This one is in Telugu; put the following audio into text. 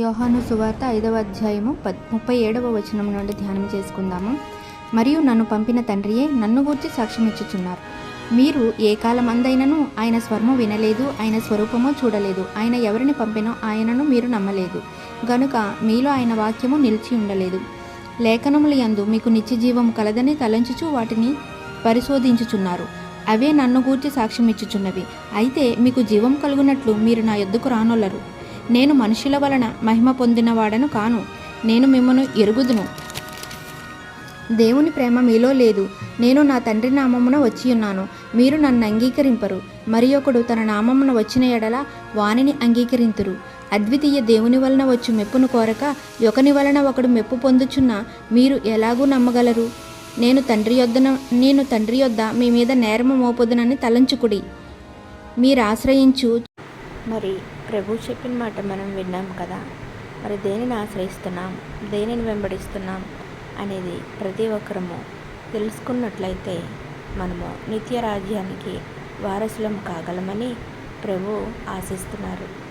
యోహాను సువార్త ఐదవ అధ్యాయము పద్ ముప్పై ఏడవ వచనం నుండి ధ్యానం చేసుకుందాము. మరియు నన్ను పంపిన తండ్రియే నన్ను గూర్చి సాక్ష్యం ఇచ్చుచున్నారు. మీరు ఏ కాలమందైనను ఆయన స్వరము వినలేదు ఆయన స్వరూపము చూడలేదు. ఆయన ఎవరిని పంపినో ఆయనను మీరు నమ్మలేదు. గనుక మీలో ఆయన వాక్యము నిలిచి ఉండలేదు. లేఖనముల యందు మీకు నిత్య జీవం కలదని తలంచుచు వాటిని పరిశోధించుచున్నారు. అవే నన్ను గూర్చి సాక్ష్యం ఇచ్చుచున్నవి. అయితే మీకు జీవం కలుగునట్లు మీరు నా యొద్దకు రానొల్లరు. నేను మనుషుల వలన మహిమ పొందినవాడను కాను. నేను మిమ్మను ఎరుగుదును. దేవుని ప్రేమ మీలో లేదు. నేను నా తండ్రి నామమున వచ్చి ఉన్నాను. మీరు నన్ను అంగీకరింపరు. మరి ఒకడు తన నామమున వచ్చిన ఎడల వానిని అంగీకరింతురు. అద్వితీయ దేవుని వలన వచ్చు మెప్పును కోరక ఒకని వలన ఒకడు మెప్పు పొందుచున్న మీరు ఎలాగూ నమ్మగలరు? నేను తండ్రి యొద్దన నేను తండ్రి యొద్ద మీ మీద నేరము మోపొదునని తలంచుకుడి. మీరు ఆశ్రయించు. మరి ప్రభు చెప్పిన మాట మనం విన్నాం కదా. మరి దేనిని ఆశ్రయిస్తున్నాం? దేనిని వెంబడిస్తున్నాం? అనేది ప్రతి ఒక్కరము తెలుసుకున్నట్లయితే మనము నిత్య రాజ్యానికి వారసులం కాగలమని ప్రభు ఆశిస్తున్నారు.